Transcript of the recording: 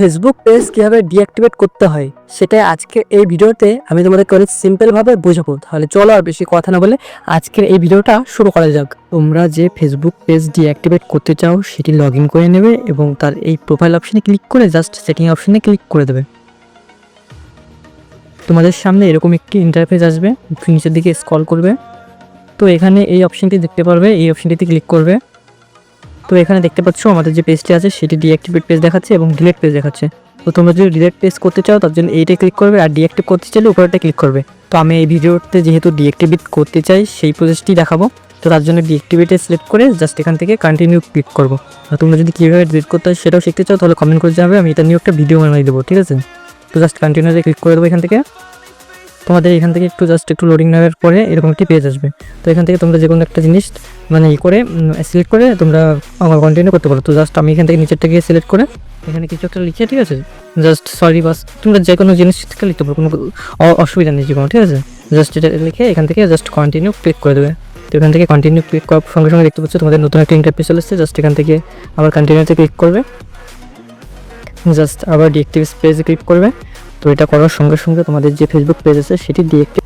Facebook page কীভাবে deactivate করতে হয়, সেটাই আজকে এই ভিডিওতে আমি তোমাদেরকে অনেক সিম্পলভাবে বোঝাবো। তাহলে চলো আর বেশি কথা না বলে আজকের এই ভিডিওটা শুরু করা যাক। তোমরা যে ফেসবুক পেজ ডিঅ্যাক্টিভেট করতে চাও, সেটি লগ করে নেবে এবং তার এই প্রোফাইল অপশনে ক্লিক করে জাস্ট সেটিং অপশনে ক্লিক করে দেবে। তোমাদের সামনে এরকম একটি ইন্টারফেস আসবে, নিচের দিকে স্ক্রল করবে। তো এখানে এই অপশনটি দেখতে পারবে, এই অপশনটিতে ক্লিক করবে। তো এখানে দেখতে পাচ্ছ আমাদের যে পেজটি আছে, সেটি ডিঅ্যাক্টিভেট পেজ দেখাচ্ছে এবং ডিলেট পেজ দেখাচ্ছে। তো তোমরা যদি ডিলেট পেজ করতে চাও, তার জন্য এইটা ক্লিক করবে আর ডিঅ্যাক্টিভ করতে চাইলে উপরেটা ক্লিক করবে। তো আমি এই ভিডিওতে যেহেতু ডিঅ্যাক্টিভেট করতে চাই, সেই প্রসেসটি দেখাবো। তো তার জন্য ডিঅ্যাক্টিভেটে সিলেক্ট করে জাস্ট এখান থেকে কন্টিনিউ ক্লিক করব। আর তোমরা যদি কীভাবে ডিলিট করতে হয় সেটাও শিখতে চাও, তাহলে কমেন্ট করে জানাবে, আমি এটা নিয়ে একটা ভিডিও বানিয়ে দেবো, ঠিক আছে? তো জাস্ট কন্টিনিউতে ক্লিক করে দেবো এখান থেকে। তোমাদের এখান থেকে একটু জাস্ট একটু লোডিং নেওয়ার পরে এরকম একটি পেজ আসবে। তো এখান থেকে তোমরা যে কোনো একটা জিনিস মানে ই করে সিলেক্ট করে তোমরা কন্টিনিউ করতে পারো। তো জাস্ট আমি এখান থেকে নিচেরটা গিয়ে সিলেক্ট করে এখানে কিছু একটা লিখে, ঠিক আছে? জাস্ট সরি বাস, তোমরা যে কোনো জিনিস থেকে লিখতে পারো, কোনো অসুবিধা নেই কোনো ঠিক আছে? জাস্ট এটা লিখে এখান থেকে জাস্ট কন্টিনিউ ক্লিক করে দেবে। তো এখান থেকে কন্টিনিউ ক্লিক করার সঙ্গে সঙ্গে দেখতে পাচ্ছ তোমাদের নতুন একটা ইন্টারফেস চলে এসেছে। জাস্ট এখান থেকে আবার কন্টিনিউতে ক্লিক করবে। জাস্ট আবার ডিএক্টিভ পেজে ক্লিক করবে। তো এটা করার সঙ্গে সঙ্গে তোমাদের যে ফেসবুক পেজ আছে সেটি ডিএক্টিভ